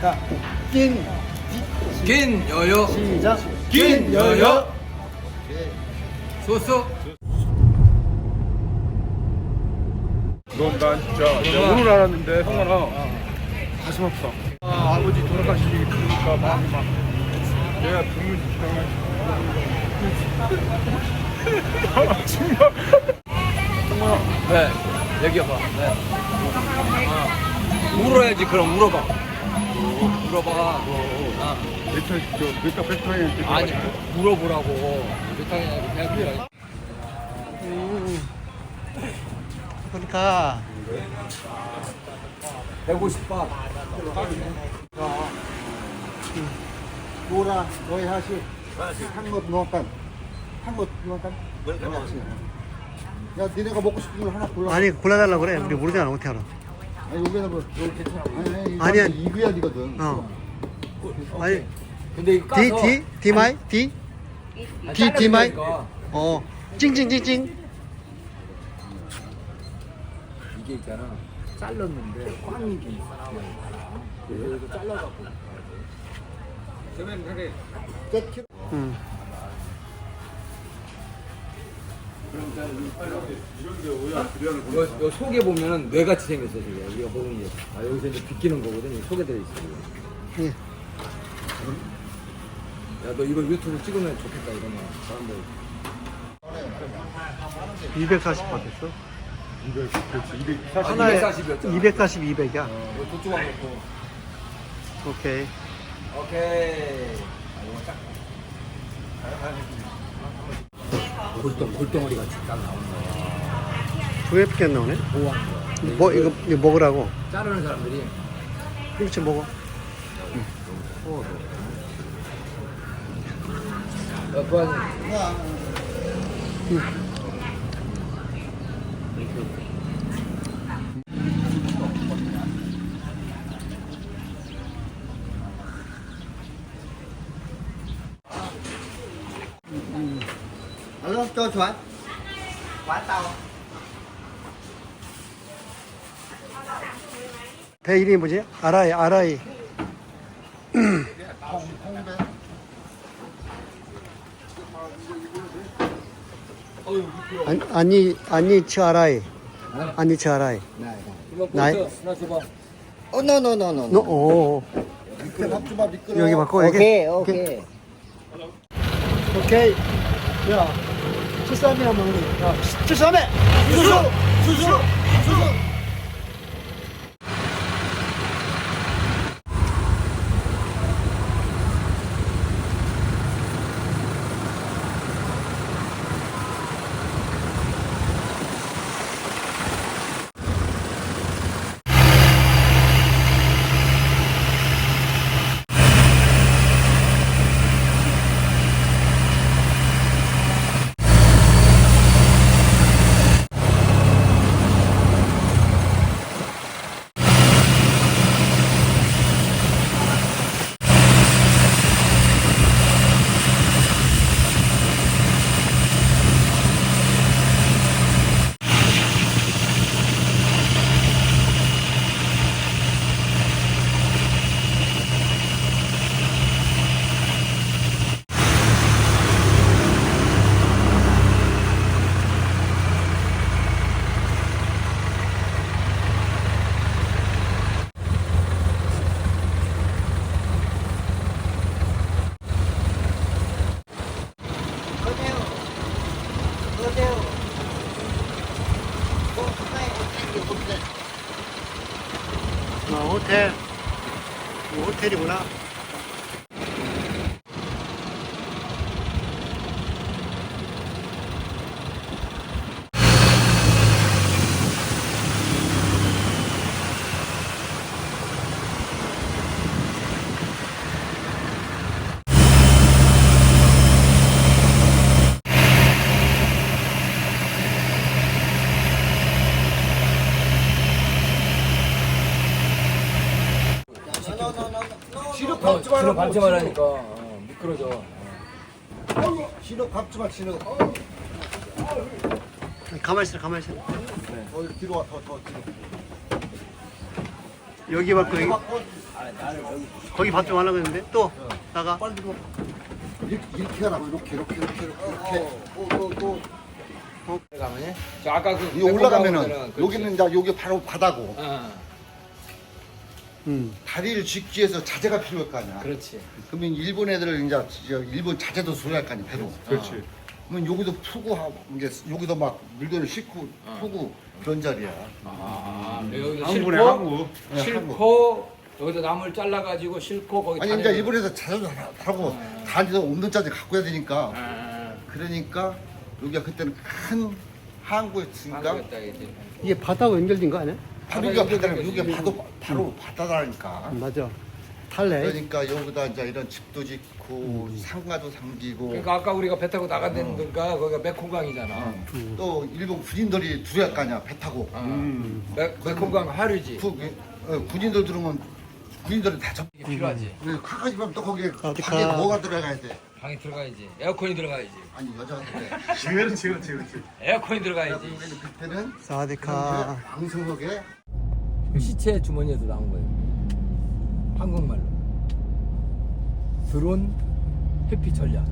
자, 낀, 긴 여여. 시작. 긴 여여. 소소. 넌난 진짜 내가 오늘 알았는데 성환아 가슴 아프다 아, 아버지 돌아가시기 그러니까 마음이 막. 내가 죽는 아, 정말 네. 여기봐. 네. 아, 울어야지. 그럼 울어봐 울어봐 아, 저 메탈 팩토리 아니 물어보라고 몇탕이냐 대학교야 그러니까. 150바 노라 너희 하시. 한것 누웠간. 한것 누웠간? 야 니네가 먹고 싶은 걸 하나 골라. 아니 골라달라 그래. 우리 모르잖아. 어떻게 알아 아니 여기다 뭐 여기 괜찮아. 아니 아니 아니야. 아니 이구약이거든. 어. 아니 근데 이거 D 까서 D D 마이? D 아니, D D 마이? 어. 찡찡찡찡. 이게 있잖아. 잘랐는데 꽝이 게 있어. 그래서 잘라갖고. 응. 요, 요 속에 보면은 뇌 같이 생겼어 지금 우리가 보는 게. 아 여기서 이제 비끼는 거거든. 이 속에 들어 있어. 예. 야너 이거 유튜브 찍으면 좋겠다 이러면 사람들. 240 받았어 200 그렇지 240 하나에 240이었잖아. 240 200이야 이거 도 쪼가 놓고. 오케이 오케이. 아 이거 딱. 골동 골덩어리 같이 딱 나오는 거야. 두 예쁘게 안 나오네? 보호하는 거야. 뭐 이거 이거 먹으라고? 자르는 사람들이. 그렇지 먹어. 야, 그 거 alo cho choán quá tao 배 이름이 뭐지 아라이 아라이 아니 아니 아니 치 아라이 아니 치 아라이 이거 나이-. 어 no no no. No. 너 오, 여기 바꿔 오케이 오케이 오케이 야 칠삼이 하면 우리 야 칠삼이 수수! 수수! 수수 어, 호텔 이거 호텔이구나 뒤로 밟지 말라고. 뒤로 밟지 말라니까. 어, 미끄러져. 진호 밥 주마 진호 가만히 있어 가만히 있어. 어 뒤로 와 더 더 뒤로. 여기 받고 여기. 거기 밥좀 하려고 했는데? 또 나가. 빨리 이거 이렇게, 이렇게 하라고 이렇게 이렇게 이렇게 이렇게. 가면요? 저 아까 그 이 올라가면은. 여기는 이제 여기 바로 바다고. 어, 음. 다리를 짓기 위해서 자재가 필요할 거 아니야. 그렇지. 그러면 일본 애들 이제 저 일본 자재도 소유할 거 아니야 배로. 그렇지. 그러면 여기도 푸고 하고 이제 여기도 막 물건을 싣고 푸고 그런 자리야. 아, 여기서 한국네 싣고, 한국. 네, 싣고 여기다 나무를 잘라가지고 싣고 거기 아니 다리를- 이제 일본에서 자재도 다- 타고 다리도 없는 자재 갖고 해야 되니까 아, 그러니까 여기가 그때는 큰 항구였으니까 이제. 이게 바다하고 연결된 거 아니야? 바로 여기가 바다 바다라 연결된 여기가. 바로 바로 바다라니까. 음, 맞아. 탈래. 그러니까 여기다 이제 이런 집도 짓고 상가도 삼기고 그러니까 아까 우리가 배 타고 나간 데가 거기가 메콩강이잖아. 어. 또 일본 군인들이 들어갈 거 아니야 배 타고 어. 음. 메, 메콩강 하류지. 구, 어, 군인들 들으면 군인들은 다 접. 이게 필요하지. 그 가까이 가면 또 거기에 어디 방에 가? 뭐가 들어가야 돼? 방에 들어가야지. 에어컨이 들어가야지. 아니 여자한테 그렇지 그렇지 그렇지. 에어컨이 들어가야지. 그때는 사와디카. 방송국에 그 시체 주머니에서 나온 거예요. 한국말로. 드론 회피 전략.